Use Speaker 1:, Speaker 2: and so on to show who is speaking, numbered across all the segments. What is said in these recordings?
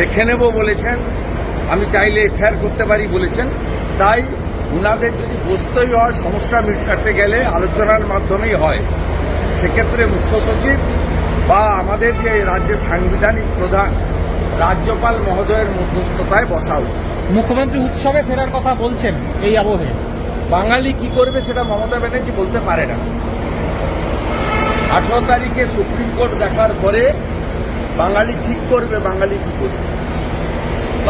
Speaker 1: দেখে নেব বলেছেন। আমি চাইলে এফআইআর করতে পারি বলেছেন। তাই উনাদের যদি বসতেই হয়, সমস্যা মেটাতে গেলে আলোচনার মাধ্যমেই হয়। সেক্ষেত্রে মুখ্য সচিব বা আমাদের যে রাজ্যের সাংবিধানিক প্রধান রাজ্যপাল মহোদয়ের মধ্যস্থতায় বসা উচিত।
Speaker 2: মুখ্যমন্ত্রী উৎসবে ফেরার কথা বলছেন এই আবহে।
Speaker 1: বাঙালি কি করবে সেটা মমতা ব্যানার্জি বলতে পারে না। আঠারো তারিখে সুপ্রিম কোর্ট দেখার পরে বাঙালি ঠিক করবে, বাঙালি কি করবে?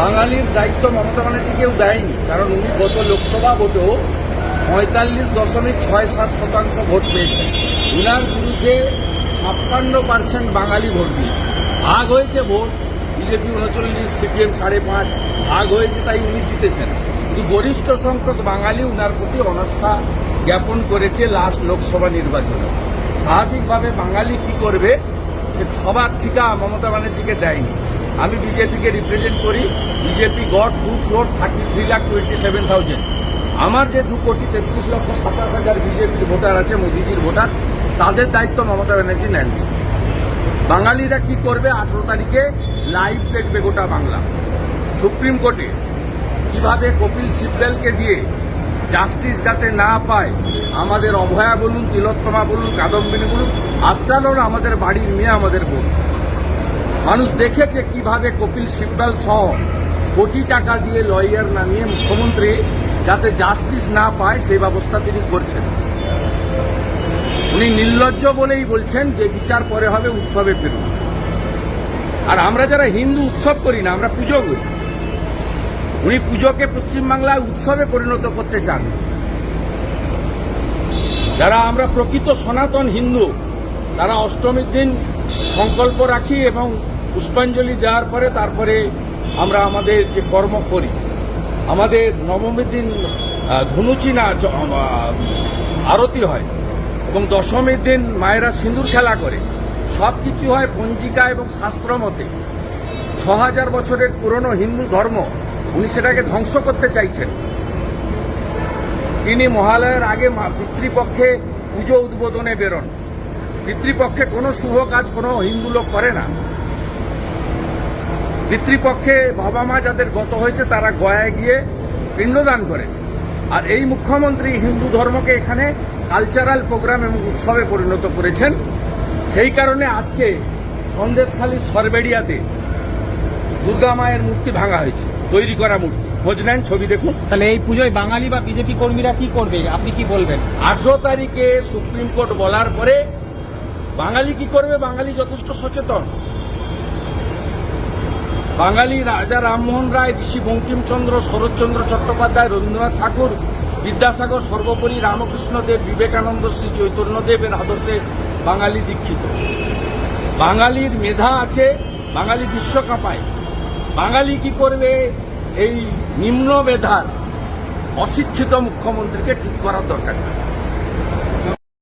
Speaker 1: বাঙালির দায়িত্ব মমতা ব্যানার্জি কেউ দেয়নি, কারণ উনি গত লোকসভা ভোটেও পঁয়তাল্লিশ দশমিক ছয় সাত শতাংশ ভোট পেয়েছেন। উনার বিরুদ্ধে ছাপ্পান্ন পার্সেন্ট বাঙালি ভোট দিয়েছে। ভাগ হয়েছে ভোট, বিজেপি উনচল্লিশ, সিপিএম সাড়ে পাঁচ, ভাগ হয়েছে তাই উনি জিতেছেন। কিন্তু গরিষ্ঠ সংখ্যক বাঙালি উনার প্রতি অনাস্থা জ্ঞাপন করেছে লাস্ট লোকসভা নির্বাচনে। স্বাভাবিকভাবে বাঙালি কি করবে সবার ঠিকা মমতা ব্যানার্জিকে দেয়নি। আমি বিজেপিকে রিপ্রেজেন্ট করি, BJP got two crore thirty three lakh twenty seven thousand আমার যে দু কোটি তেত্রিশ লক্ষ সাতাশ হাজার বিজেপির ভোটার আছে, মোদিজির ভোটার, তাদের দায়িত্ব মমতা ব্যানার্জি নেননি বাঙালিরা কি করবে আঠেরো তারিখে? লাইভ দেখবে গোটা বাংলা। সুপ্রিম কোর্টে কীভাবে কপিল সিব্বেলকে দিয়ে জাস্টিস যাতে না পায়, আমাদের অভয়া বলুন, তিলোত্তমা বলুন, কাদম্বিনী বলুন আফটার আমাদের বাড়ির মেয়ে আমাদের বোন। মানুষ দেখেছে কীভাবে কপিল সিব্বাল সহ কোটি টাকা দিয়ে লয়ার নামিয়ে মুখ্যমন্ত্রী যাতে জাস্টিস না পায়, সেই ব্যবস্থা তিনি করছেন। উনি নির্লজ্জ বলেই বলছেন যে বিচার পরে হবে, উৎসবে ফিরুন। আর আমরা যারা হিন্দু, উৎসব করি না, আমরা পুজো করি। উনি পুজোকে পশ্চিমবাংলায় উৎসবে পরিণত করতে চান। যারা আমরা প্রকৃত সনাতন হিন্দু, তারা অষ্টমীর দিন সংকল্প রাখি এবং পুষ্পাঞ্জলি দেওয়ার পরে তারপরে আমরা আমাদের যে কর্ম করি আমাদের নবমীর দিন আহ, ধনুচি না আরতি হয় এবং দশমীর দিন মায়েরা সিঁদুর খেলা করে। সব কিছু হয় পঞ্জিকা এবং শাস্ত্র মতে। ছ হাজার বছরের পুরনো হিন্দু ধর্ম উনি সেটাকে ধ্বংস করতে চাইছেন। তিনি মহালয়ের আগে পিতৃপক্ষে পুজো উদ্বোধনে বেরোন। পিতৃপক্ষে কোনো শুভ কাজ কোনো হিন্দু লোক করে না। পিতৃপক্ষে বাবা মা যাদের গত হয়েছে তারা গয়ায় গিয়ে পিণ্ডদান করে। আর এই মুখ্যমন্ত্রী হিন্দু ধর্মকে এখানে কালচারাল প্রোগ্রাম এবং উৎসবে পরিণত করেছেন। সেই কারণে আজকে সন্দেশখালী সরবেড়িয়াতে দুর্গা মায়ের মূর্তি ভাঙা হয়েছে তৈরি করা মূর্তি। খোঁজ নেন ছবি দেখুন।
Speaker 2: তাহলে এই পুজোয় বাঙালি বা বিজেপি কর্মীরা কি করবে? আপনি কি বলবেন?
Speaker 1: আঠারো তারিখে সুপ্রিম কোর্ট বলার পরে বাঙালি কি করবে? বাঙালি যথেষ্ট সচেতন। বাঙালি রাজা রামমোহন রায়, ঋষি বঙ্কিমচন্দ্র, শরৎচন্দ্র চট্টোপাধ্যায়, রবীন্দ্রনাথ ঠাকুর, বিদ্যাসাগর, সর্বোপরি রামকৃষ্ণ দেব বিবেকানন্দ শ্রী চৈতন্যদেবের আদর্শে বাঙালি দীক্ষিত। বাঙালির মেধা আছে, বাঙালি বিশ্বকাপায় বাঙালি কি করবে? এই নিম্ন মেধার অশিক্ষিত মুখ্যমন্ত্রীকে ঠিক করার দরকার নেই।